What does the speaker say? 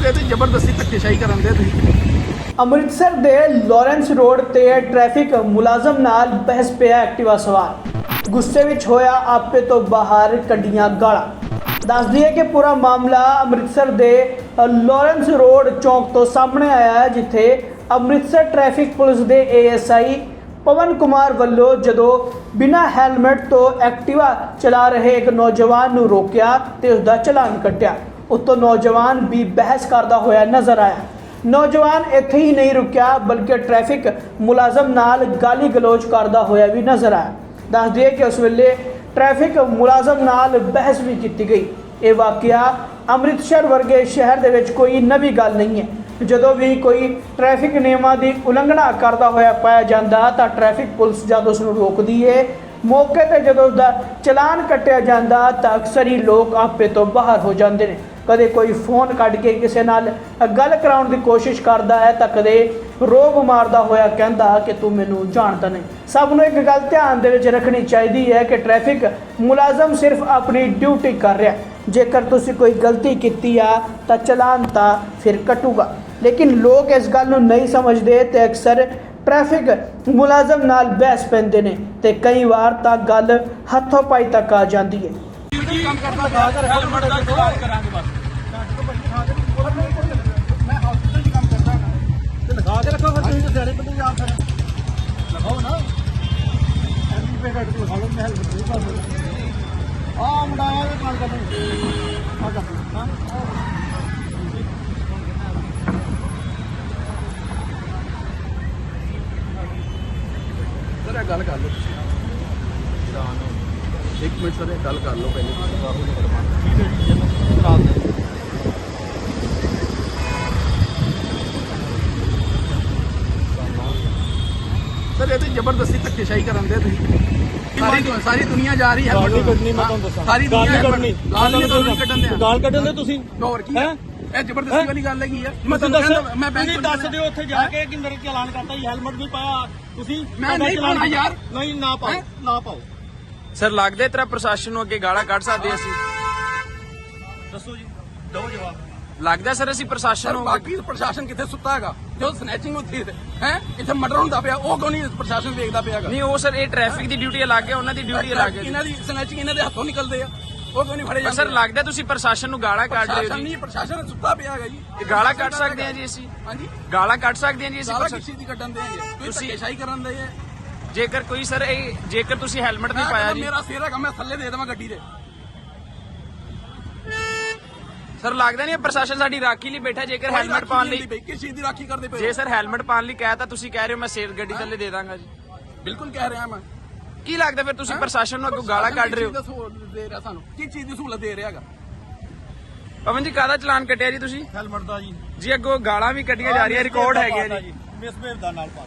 Sir ਇਹ ਤੇ ਜ਼ਬਰਦਸਤੀ ਧੱਕੇਸ਼ਾਹੀ ਕਰਨ ਦੇ ਤੁਸੀਂ। ਅੰਮ੍ਰਿਤਸਰ ਦੇ ਲਾਰੈਂਸ ਰੋਡ ਤੇ ਟ੍ਰੈਫਿਕ ਮੁਲਾਜ਼ਮ ਨਾਲ ਬਹਿਸ ਪਿਆ ਐਕਟਿਵਾ ਸਵਾਰ। ਗੁੱਸੇ ਵਿੱਚ ਹੋਇਆ ਆਪੇ ਤੋਂ ਬਾਹਰ ਕੱਢੀਆਂ ਗਾਲਾਂ। ਦੱਸ ਦਈਏ ਕਿ ਪੂਰਾ ਮਾਮਲਾ ਅੰਮ੍ਰਿਤਸਰ ਦੇ ਅ, ਲਾਰੈਂਸ ਰੋਡ ਚੌਂਕ ਤੋਂ ਸਾਹਮਣੇ ਆਇਆ ਹੈ ਜਿੱਥੇ ਅੰਮ੍ਰਿਤਸਰ ਟ੍ਰੈਫਿਕ ਪੁਲਿਸ ਦੇ ਏਐਸਆਈ ਪਵਨ ਕੁਮਾਰ ਵੱਲੋਂ ਜਦੋਂ ਬਿਨਾਂ ਹੈਲਮਟ ਤੋਂ ਐਕਟਿਵਾ ਚਲਾ ਰਹੇ ਇੱਕ ਨੌਜਵਾਨ ਨੂੰ ਰੋਕਿਆ ਤੇ ਉਸ ਦਾ ਚਲਾਨ ਕੱਟਿਆ। ਉੱਤੋਂ ਨੌਜਵਾਨ ਵੀ ਬਹਿਸ ਕਰਦਾ ਹੋਇਆ ਨਜ਼ਰ ਆਇਆ। ਨੌਜਵਾਨ ਇੱਥੇ ਹੀ ਨਹੀਂ ਰੁਕਿਆ, ਬਲਕਿ ਟ੍ਰੈਫਿਕ ਮੁਲਾਜ਼ਮ ਨਾਲ ਗਾਲੀ ਗਲੋਚ ਕਰਦਾ ਹੋਇਆ ਵੀ ਨਜ਼ਰ ਆਇਆ। ਦੱਸ ਦਈਏ ਕਿ ਉਸ ਵੇਲੇ ਟ੍ਰੈਫਿਕ ਮੁਲਾਜ਼ਮ ਨਾਲ ਬਹਿਸ ਵੀ ਕੀਤੀ ਗਈ। ਇਹ ਵਾਕਿਆ ਅੰਮ੍ਰਿਤਸਰ ਵਰਗੇ ਸ਼ਹਿਰ ਦੇ ਵਿੱਚ ਕੋਈ ਨਵੀਂ ਗੱਲ ਨਹੀਂ ਹੈ। ਜਦੋਂ ਵੀ ਕੋਈ ਟ੍ਰੈਫਿਕ ਨਿਯਮਾਂ ਦੀ ਉਲੰਘਣਾ ਕਰਦਾ ਹੋਇਆ ਪਾਇਆ ਜਾਂਦਾ, ਤਾਂ ਟ੍ਰੈਫਿਕ ਪੁਲਿਸ ਜਦ ਉਸ ਨੂੰ ਰੋਕਦੀ ਏ, ਮੌਕੇ ਤੇ ਜਦੋਂ ਉਸ ਦਾ ਚਲਾਨ ਕੱਟਿਆ ਜਾਂਦਾ, ਤਾਂ ਅਕਸਰ ਹੀ ਲੋਕ ਆਪੇ ਤੋਂ ਬਾਹਰ ਹੋ ਜਾਂਦੇ ਨੇ। ਕਦੇ ਕੋਈ ਫੋਨ ਕੱਢ ਕੇ ਕਿਸੇ ਨਾਲ ਗੱਲ ਕਰਾਉਣ ਦੀ ਕੋਸ਼ਿਸ਼ ਕਰਦਾ ਹੈ ਤਾਂ ਕਦੇ ਰੋਬ ਮਾਰਦਾ ਹੋਇਆ ਕਹਿੰਦਾ ਕਿ ਤੂੰ ਮੈਨੂੰ ਜਾਣਦਾ ਨਹੀਂ। ਸਭ ਨੂੰ ਇੱਕ ਗੱਲ ਧਿਆਨ ਦੇ ਵਿੱਚ ਰੱਖਣੀ ਚਾਹੀਦੀ ਹੈ ਕਿ ਟ੍ਰੈਫਿਕ ਮੁਲਾਜ਼ਮ ਸਿਰਫ ਆਪਣੀ ਡਿਊਟੀ ਕਰ ਰਿਹਾ ਜੇਕਰ ਤੁਸੀਂ ਕੋਈ ਗਲਤੀ ਕੀਤੀ ਆ ਤਾਂ ਚਲਾਨ ਤਾਂ ਫਿਰ ਕਟੂਗਾ। ਲੇਕਿਨ ਲੋਕ ਇਸ ਗੱਲ ਨੂੰ ਨਹੀਂ ਸਮਝਦੇ ਤੇ ਅਕਸਰ ਟ੍ਰੈਫਿਕ ਮੁਲਾਜ਼ਮ ਨਾਲ ਬਹਿਸ ਪੈਂਦੇ ਨੇ ਤੇ ਕਈ ਵਾਰ ਤਾਂ ਗੱਲ ਹੱਥੋਂ ਪਾਈ ਤੱਕ ਆ ਜਾਂਦੀ ਹੈ। ਕੰਮ ਕਰਦਾ ਹੈਲਮਟ ਦਾ ਇਸਤੇਮਾਲ ਕਰਾਂਗੇ ਬਸ ਮੈਂ ਹਸਪੀਟਲ 'ਚ ਕੰਮ ਕਰਦਾ ਹਾਂ ਤੇ ਲਿਖਾ ਕੇ ਰੱਖੋ ਫਿਰ ਤੁਸੀਂ ਤਾਂ ਸਿਆਣੇ ਬੰਦੇ ਜਾ ਫਿਰ ਲਿਖਾਓ ਨਾ ਐਮਪੀ ਪੇ ਕੱਟ ਕੇ ਲਿਖਾ ਲਓ ਮੈਂ ਹੈਲਮਟ ਨਹੀਂ ਪਾ ਸਕਦਾ ਆ ਮੁੰਡਾ ਆਇਆ ਇਹ ਕੰਮ ਕਰਦਾ ਆ ਕਰ ਹਾਂ ਸਰ ਇਹ ਗੱਲ ਕਰ ਲਓ ਤੁਸੀਂ। ਇੱਕ ਮਿੰਟ ਸਰ ਇਹ ਗੱਲ ਕਰ ਲਓ ਪਹਿਲੇ। ਰਾਹੁਲ ਜੀ ਕਰਮਾ ਠੀਕ ਹੈ ਜੀ ਰਾਤ ਸਰ ਇਹ ਤੇ ਜ਼ਬਰਦਸਤੀ ਧੱਕੇਸ਼ਾਹੀ ਕਰਨ ਦੇ ਤੁਸੀਂ। ਸਾਰੀ ਦੁ- ਸਾਰੀ ਦੁਨੀਆ ਜਾ ਰਹੀ ਹੈ ਗਾਲ ਨਹੀਂ ਕੱਢਣੀ ਮੈਂ ਤੁਹਾਨੂੰ ਦੱਸਾਂ। ਸਾਰੀ ਗਾਲ ਦੁਨੀਆ ਨਹੀਂ ਕੱਢਣੀ ਗਾਲ ਨਹੀਂ ਕੱਢਣ ਦੇ ਗਾਲ ਕੱਢਣ ਦੇ ਤੁਸੀਂ? ਹੋਰ ਕੀ ਹੈਂ? ਇਹ ਜ਼ਬਰਦਸਤੀ ਵਾਲੀ ਗੱਲ ਹੈਗੀ ਆ ਮੈਂ ਤੁਹਾਨੂੰ ਦੱਸ ਕਹਿੰਦਾ ਮੈਂ ਬੈਂਕ ਤੁਸੀਂ ਦੱਸ ਦਿਓ ਉੱਥੇ ਜਾ ਕੇ ਕਿ ਮੇਰੇ ਚਲਾਨ ਕਰਤਾ ਜੀ ਹੈਲਮਟ ਨਹੀਂ ਪਾਇਆ। ਤੁਸੀਂ ਮੈਂ ਨਹੀਂ ਪਾਉਣਾ ਯਾਰ। ਨਹੀਂ ਨਾ ਪਾਓ? ਨਾ ਪਾਓ। ਸਰ ਲੱਗਦਾ ਤੇਰਾ ਪ੍ਰਸ਼ਾਸਨ ਨੂੰ ਅੱਗੇ ਗਾਲਾਂ ਕੱਢ ਸਕਦੇ ਅਸੀਂ। ਦੱਸੋ ਜੀ ਦਿਓ ਜਵਾਬ। ਲੱਗਦਾ ਸਰ ਅਸੀਂ ਪ੍ਰਸ਼ਾਸਨ ਨੂੰ ਬਾਕੀ ਪ੍ਰਸ਼ਾਸਨ ਕਿੱਥੇ ਸੁੱਤਾ ਹੈਗਾ? ਜੋ ਸਨੈਚਿੰਗ ਹੁੰਦੀ ਹੈ ਹੈ? ਇੱਥੇ ਮਰਡਰ ਹੁੰਦਾ ਪਿਆ ਉਹ ਕਿਉਂ ਨਹੀਂ ਪ੍ਰਸ਼ਾਸਨ ਵੇਖਦਾ ਪਿਆ ਹੈਗਾ? ਨਹੀਂ ਉਹ ਸਰ ਇਹ ਟ੍ਰੈਫਿਕ ਦੀ ਡਿਊਟੀ ਅਲੱਗ ਹੈ ਉਹਨਾਂ ਦੀ ਡਿਊਟੀ ਅਲੱਗ ਹੈ ਇਹਨਾਂ ਦੀ ਸਨੈਚਿੰਗ ਇਹਨਾਂ ਦੇ ਹੱਥੋਂ ਨਿਕਲਦੇ ਆ ਉਹ ਕਿਉਂ ਨਹੀਂ ਫੜੇ ਜਾਂਦੇ? ਸਰ ਲੱਗਦਾ ਤੁਸੀਂ ਪ੍ਰਸ਼ਾਸਨ ਨੂੰ ਗਾਲਾਂ ਕੱਢ ਰਹੇ ਹੋ ਜੀ। ਨਹੀਂ ਪ੍ਰਸ਼ਾਸਨ ਸੁੱਤਾ ਪਿਆ ਹੈਗਾ ਜੀ। ਇਹ ਗਾਲਾਂ ਕੱਢ ਸਕਦੇ ਹਾਂ ਜੀ ਅਸੀਂ। ਹਾਂਜੀ? ਗਾਲਾਂ ਕੱਢ ਸਕਦੇ ਹਾਂ ਜੀ ਅਸੀਂ ਪ੍ਰਸ਼ਾਸਨ- ਕਿਸੇ ਦੀ ਕੱਢਣ ਦੇ ਤੁਸੀਂ ਧੱਕੇਸ਼ਾਹੀ ਕਰਨ ਦੇ ਜੇਕਰ ਕੋਈ ਸਰ ਇਹ ਜੇਕਰ ਤੁਸੀਂ ਹੈਲਮਟ ਨਹੀਂ ਪਾਇਆ ਜੀ। ਮੇਰਾ ਸਿਰ ਹੈਗਾ ਮੈਂ ਥੱਲੇ ਦੇ ਦੇਵਾਂ ਗੱਡੀ ਦੇ। ਸਰ ਲੱਗਦਾ ਨਹੀਂ ਪ੍ਰਸ਼ਾਸਨ ਸਾਡੀ ਰਾਖੀ ਲਈ ਬੈਠਾ ਜੇਕਰ ਹੈਲਮਟ ਪਾਉਣ ਲਈ ਕਿਸ ਦੀ ਰਾਖੀ ਕਰਦੇ ਪਏ ਜੇ? ਸਰ ਹੈਲਮਟ ਪਾਉਣ ਲਈ ਕਹਿ ਤਾਂ ਤੁਸੀਂ ਕਹਿ ਰਹੇ ਹੋ ਮੈਂ ਸੇਫ ਗੱਡੀ ਥੱਲੇ ਦੇ ਦਾਂਗਾ ਜੀ। ਬਿਲਕੁਲ ਕਹਿ ਰਿਹਾ ਮੈਂ। ਕੀ ਲੱਗਦਾ ਫਿਰ ਤੁਸੀਂ ਪ੍ਰਸ਼ਾਸਨ ਨੂੰ ਅੱਗੋਂ ਗਾਲਾਂ ਕੱਢ ਰਹੇ ਹੋ? ਕਿਸ ਚੀਜ਼ ਦਾ ਸਹੂਲਤ ਦੇ ਰਿਹਾ ਸਾਨੂੰ? ਕੀ ਚੀਜ਼ ਦੀ ਸਹੂਲਤ ਦੇ ਰਿਹਾ ਹੈਗਾ? ਪਵਨ ਜੀ ਕਾਹਦਾ ਚਲਾਨ ਕੱਟਿਆ ਜੀ ਤੁਸੀਂ? ਹੈਲਮਟ ਦਾ ਜੀ। ਜੀ ਅੱਗੋਂ ਗਾਲਾਂ ਵੀ ਕੱਢੀਆਂ ਜਾ ਰਹੀਆਂ ਰਿਕਾਰਡ ਹੈਗੇ ਆ ਜੀ। ਮਿਸ ਦਾ ਨਾਲ ਪਾ।